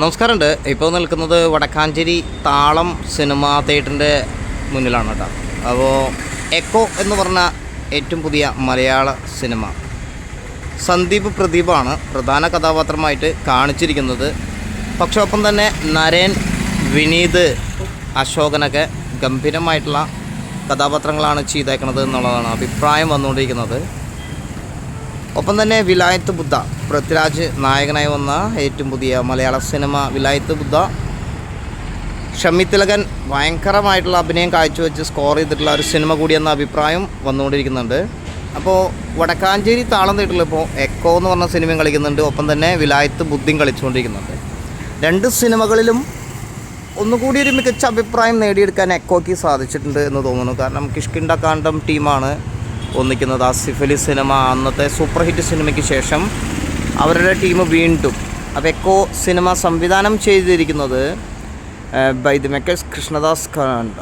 നമസ്കാരമുണ്ട്. ഇപ്പോൾ നിൽക്കുന്നത് വടക്കാഞ്ചേരി താളം സിനിമാ തിയേറ്ററിന്റെ മുന്നിലാണ് കേട്ടോ. അപ്പോൾ എക്കോ എന്ന് പറഞ്ഞ ഏറ്റവും പുതിയ മലയാള സിനിമ. സന്ദീപ് പ്രദീപാണ് പ്രധാന കഥാപാത്രമായിട്ട് കാണിച്ചിരിക്കുന്നത്. പക്ഷേ ഒപ്പം തന്നെ നരേൻ വിനീത് അശോകനൊക്കെ ഗംഭീരമായിട്ടുള്ള കഥാപാത്രങ്ങളാണ് ചെയ്തേക്കുന്നത് എന്നുള്ളതാണ് അഭിപ്രായം വന്നുകൊണ്ടിരിക്കുന്നത്. ഒപ്പം തന്നെ വിലായത്ത് ബുദ്ധ പൃഥ്വിരാജ് നായകനായി വന്ന ഏറ്റവും പുതിയ മലയാള സിനിമ വിലായത്ത് ബുദ്ധ. ഷമ്മി തിലകൻ ഭയങ്കരമായിട്ടുള്ള അഭിനയം കാഴ്ചവെച്ച് സ്കോർ ചെയ്തിട്ടുള്ള ഒരു സിനിമ കൂടിയെന്ന അഭിപ്രായം വന്നുകൊണ്ടിരിക്കുന്നുണ്ട്. അപ്പോൾ വടക്കാഞ്ചേരി താളം തീട്ടിൽ ഇപ്പോൾ എക്കോ എന്ന് പറഞ്ഞ സിനിമയും കളിക്കുന്നുണ്ട്. ഒപ്പം തന്നെ വിലായത്ത് ബുദ്ധിയും കളിച്ചുകൊണ്ടിരിക്കുന്നുണ്ട്. രണ്ട് സിനിമകളിലും ഒന്നുകൂടി ഒരു മികച്ച അഭിപ്രായം നേടിയെടുക്കാൻ എക്കോയ്ക്ക് സാധിച്ചിട്ടുണ്ട് എന്ന് തോന്നുന്നു. കാരണം കിഷ്കിണ്ട കാണ്ടം ടീമാണ്. ഒന്നിക്കുന്നത് ആസിഫ് അലി സിനിമ. അന്നത്തെ സൂപ്പർ ഹിറ്റ് സിനിമയ്ക്ക് ശേഷം അവരുടെ ടീം വീണ്ടും അപ്പോൾ എക്കോ സിനിമ സംവിധാനം ചെയ്തിരിക്കുന്നത് ബൈ ദി മെക്കേഴ്സ് കൃഷ്ണദാസ് കാണ്ട്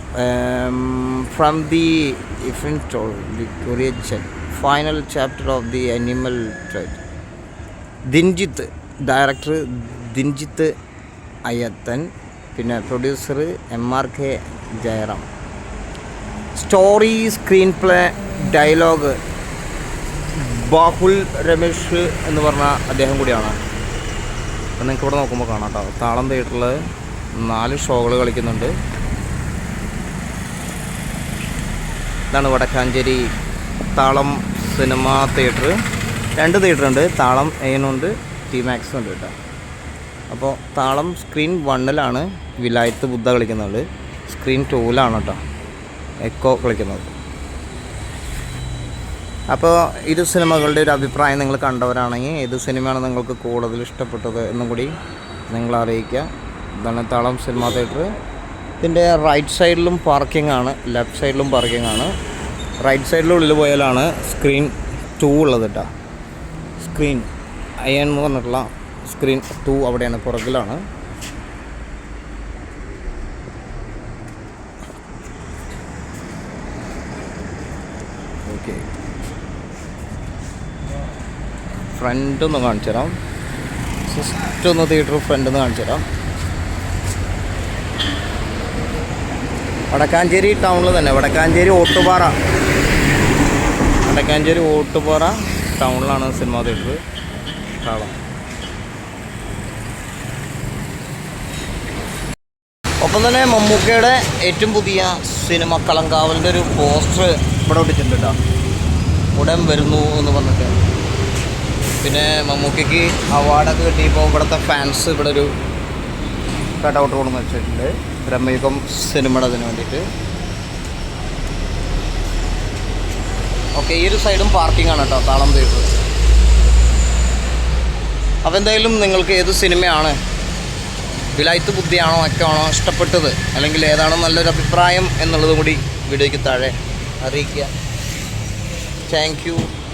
from the ഇഫന്റ് the Korean final chapter of the animal trait Dinjith director Dinjith Ayyathan പിന്നെ producer M R K Jayaram. Story screenplay dialogue Bahul Ramesh എന്ന് പറഞ്ഞ അദ്ദേഹം കൂടിയാണ്. നിങ്ങൾക്ക് ഇവിടെ നോക്കുമ്പോൾ കാണാം കേട്ടോ താളം തിയേറ്ററിൽ നാല് ഷോകൾ കളിക്കുന്നുണ്ട്. ഇതാണ് വടക്കാഞ്ചേരി താളം സിനിമ തിയേറ്റർ രണ്ട് തിയേറ്റർ ഉണ്ട്. താളം എയിനുണ്ട് ടി മാക്സും ഉണ്ട് കേട്ടോ. അപ്പോൾ താളം സ്ക്രീൻ വണ്ണിലാണ് വിലായത്ത് ബുദ്ധ കളിക്കുന്നത് സ്ക്രീൻ ടൂവിലാണ് കേട്ടോ എക്കോ കളിക്കുന്നത്. അപ്പോൾ ഇരു സിനിമകളുടെ ഒരു അഭിപ്രായം നിങ്ങൾ കണ്ടവരാണെങ്കിൽ ഏത് സിനിമയാണ് നിങ്ങൾക്ക് കൂടുതൽ ഇഷ്ടപ്പെട്ടത് എന്നും കൂടി നിങ്ങൾ അറിയിക്കുക. ഇതാണ് തളം സിനിമ തിയേറ്റർ. ഇതിന്റെ റൈറ്റ് സൈഡിലും പാർക്കിംഗ് ആണ്. ലെഫ്റ്റ് സൈഡിലും പാർക്കിംഗ് ആണ്. റൈറ്റ് സൈഡിലുള്ളിൽ പോയാലാണ് സ്ക്രീൻ ടു ഉള്ളത് കേട്ടോ. സ്ക്രീൻ അയൺ എന്ന് പറഞ്ഞിട്ടുള്ള സ്ക്രീൻ ടു അവിടെയാണ് പുറകിലാണ്. ഓക്കെ. ഫ്രണ്ട് ഒന്ന് കാണിച്ചു തരാം ജസ്റ്റ് ഒന്ന് തിയേറ്റർ ഫ്രണ്ട് ഒന്ന് കാണിച്ചു തരാം വടക്കാഞ്ചേരി ടൗണിൽ തന്നെ വടക്കാഞ്ചേരി ഓട്ടുപാറ. വടക്കാഞ്ചേരി ഓട്ടുപാറ ടൗണിലാണ് സിനിമ തിയേറ്റർ കാണാം. ഒപ്പം തന്നെ മമ്മൂക്കയുടെ ഏറ്റവും പുതിയ സിനിമ കളങ്കാവലിന്റെ ഒരു പോസ്റ്റർ ഇവിടെ ഒട്ടിച്ചിട്ടുണ്ട് കേട്ടോ ഉടൻ വരുന്നു എന്ന് പറഞ്ഞിട്ട്. പിന്നെ മമ്മൂക്കയ്ക്ക് അവാർഡൊക്കെ കിട്ടിയപ്പോൾ ഇവിടുത്തെ ഫാൻസ് ഇവിടെ ഒരു കട്ടൗട്ട് കൊണ്ടു വെച്ചിട്ടുണ്ട്. ബ്രഹ്മയുഗം സിനിമയുടെ അതിന് വേണ്ടിയിട്ട്. ഓക്കെ ഈ ഒരു സൈഡും പാർക്കിംഗ് ആണ് കേട്ടോ താളം തീർത്ത്. അപ്പോൾ എന്തായാലും നിങ്ങൾക്ക് ഏത് സിനിമയാണ് വിലായത്ത് ബുദ്ധിയാണോ ഒക്കെ ആണോ ഇഷ്ടപ്പെട്ടത് അല്ലെങ്കിൽ ഏതാണോ നല്ലൊരു അഭിപ്രായം എന്നുള്ളതും കൂടി വീഡിയോയ്ക്ക് താഴെ അറിയിക്കുക. Thank you.